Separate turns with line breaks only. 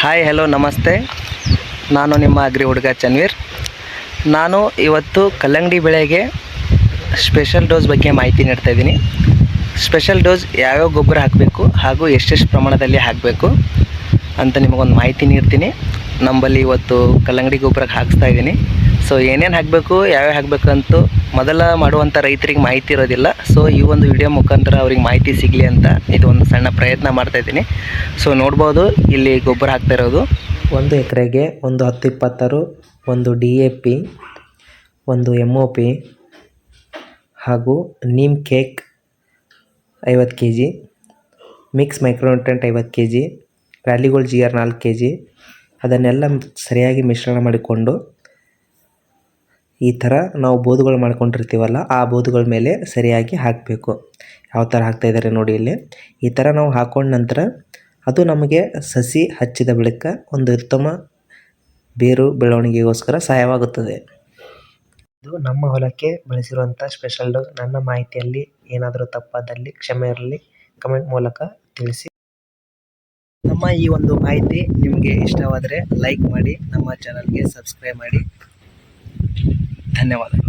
Hi, hello, ನಮಸ್ತೆ. ನಾನು ನಿಮ್ಮ ಅಗ್ರಿ ಹುಡುಗ ಚನ್ವೀರ್. ನಾನು ಇವತ್ತು ಕಲ್ಲಂಗಡಿ ಬೆಳೆಗೆ ಸ್ಪೆಷಲ್ ಡೋಸ್ ಬಗ್ಗೆ ಮಾಹಿತಿ ನೀಡ್ತಾ ಇದ್ದೀನಿ. ಸ್ಪೆಷಲ್ ಡೋಸ್ ಯಾವ್ಯಾವ ಗೊಬ್ಬರ ಹಾಕಬೇಕು ಹಾಗೂ ಎಷ್ಟೆಷ್ಟು ಪ್ರಮಾಣದಲ್ಲಿ ಹಾಕಬೇಕು ಅಂತ ನಿಮಗೊಂದು ಮಾಹಿತಿ ನೀಡ್ತೀನಿ. ನಮ್ಮಲ್ಲಿ ಇವತ್ತು ಕಲ್ಲಂಗಡಿ ಗೊಬ್ಬರಕ್ಕೆ ಹಾಕಿಸ್ತಾ ಇದ್ದೀನಿ. ಸೊ ಏನೇನು ಹಾಕಬೇಕು, ಯಾವ್ಯಾವ ಹಾಕಬೇಕು ಅಂತೂ ಮೊದಲ ಮಾಡುವಂಥ ರೈತರಿಗೆ ಮಾಹಿತಿ ಇರೋದಿಲ್ಲ. ಸೊ ಈ ಒಂದು ವಿಡಿಯೋ ಮುಖಾಂತರ ಅವ್ರಿಗೆ ಮಾಹಿತಿ ಸಿಗಲಿ ಅಂತ ಇದು ಒಂದು ಸಣ್ಣ ಪ್ರಯತ್ನ ಮಾಡ್ತಾ ಇದ್ದೀನಿ. ಸೊ ನೋಡ್ಬೋದು, ಇಲ್ಲಿ ಗೊಬ್ಬರ ಹಾಕ್ತಾ ಇರೋದು.
ಒಂದು ಎಕರೆಗೆ ಒಂದು ಹತ್ತು ಇಪ್ಪತ್ತಾರು, ಒಂದು ಡಿ ಎ ಪಿ ಒಂದು ಎಂ ಒ ಪಿ ಹಾಗೂ ನೀಮ್ ಕೇಕ್ ಐವತ್ತು ಕೆ ಜಿ ಮಿಕ್ಸ್ ಮೈಕ್ರೋನ್ಯೂಟ್ರೆಂಟ್ ಐವತ್ತು K G valley gold G R ನಾಲ್ಕು ಕೆ ಜಿ ಅದನ್ನೆಲ್ಲ ಸರಿಯಾಗಿ ಮಿಶ್ರಣ ಮಾಡಿಕೊಂಡು ಈ ಥರ ನಾವು ಬೋದುಗಳು ಮಾಡ್ಕೊಂಡಿರ್ತೀವಲ್ಲ, ಆ ಬೋದುಗಳ ಮೇಲೆ ಸರಿಯಾಗಿ ಹಾಕಬೇಕು. ಯಾವ ಥರ ಹಾಕ್ತಾ ಇದ್ದಾರೆ ನೋಡಿ ಇಲ್ಲಿ. ಈ ಥರ ನಾವು ಹಾಕೊಂಡ ನಂತರ ಅದು ನಮಗೆ ಸಸಿ ಹಚ್ಚಿದ ಬಳಿಕ ಒಂದು ಉತ್ತಮ ಬೇರು ಬೆಳವಣಿಗೆಗೋಸ್ಕರ ಸಹಾಯವಾಗುತ್ತದೆ. ಇದು ನಮ್ಮ ಹೊಲಕ್ಕೆ ಬಳಸಿರುವಂಥ ಸ್ಪೆಷಲ್ ಡೋಸ್. ನನ್ನ ಮಾಹಿತಿಯಲ್ಲಿ ಏನಾದರೂ ತಪ್ಪಾದಲ್ಲಿ, ಕ್ಷಮೆ ಇರಲಿ, ಕಮೆಂಟ್ ಮೂಲಕ ತಿಳಿಸಿ.
ನಮ್ಮ ಈ ಒಂದು ಮಾಹಿತಿ ನಿಮಗೆ ಇಷ್ಟವಾದರೆ ಲೈಕ್ ಮಾಡಿ, ನಮ್ಮ ಚಾನಲ್ಗೆ ಸಬ್ಸ್ಕ್ರೈಬ್ ಮಾಡಿ. ధన్యవాదాలు.